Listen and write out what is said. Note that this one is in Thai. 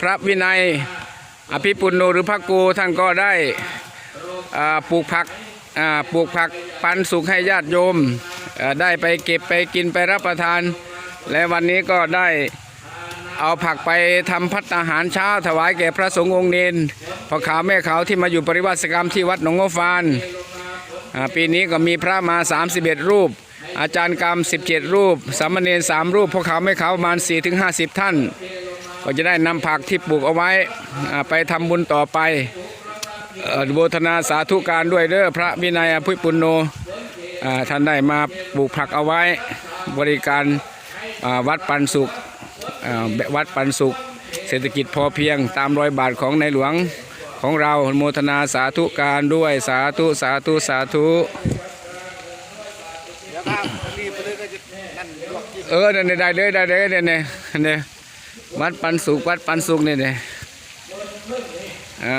พระวินัยอภิปุณโนหรือพระกูท่านก็ได้ปลูกผักปลูกผักปันสุขให้ญาติโยมได้ไปเก็บไปกินไปรับประทาน และวันนี้ก็ได้เอาผักไปทำพัตตาหารเช้าถวายแก่พระสงฆ์องค์เนนพ่อขาวแม่ขาวที่มาอยู่ปริวัติกรรมที่วัดหนองงอฟานปีนี้ก็มีพระมา 31 รูป อาจารย์กรรม 17 รูปสามเณร3รูปพวกเขาไม่เขาประมาณ4-50 ท่าน ก็จะได้นำผักที่ปลูกเอาไว้ไปทำบุญต่อไปอ่อโบทนาสาธุการด้วยเด้อพระวินัยอภิปุณโนท่านได้มาปลูกผักเอาไว้ บริการวัดปันสุขวัดปันสุข เศรษฐกิจพอเพียงตามรอยบาทของในหลวงของเราโมทนาสาธุการด้วยสาธุสาธุสาธุเดี๋ยวครับรีบไปเงินเออเนี่ยได้เลยได้เลยเนี่ยเนี่ยเนี่ย วัดปันสุขวัดปันสุขนี่เนี่ยอ่า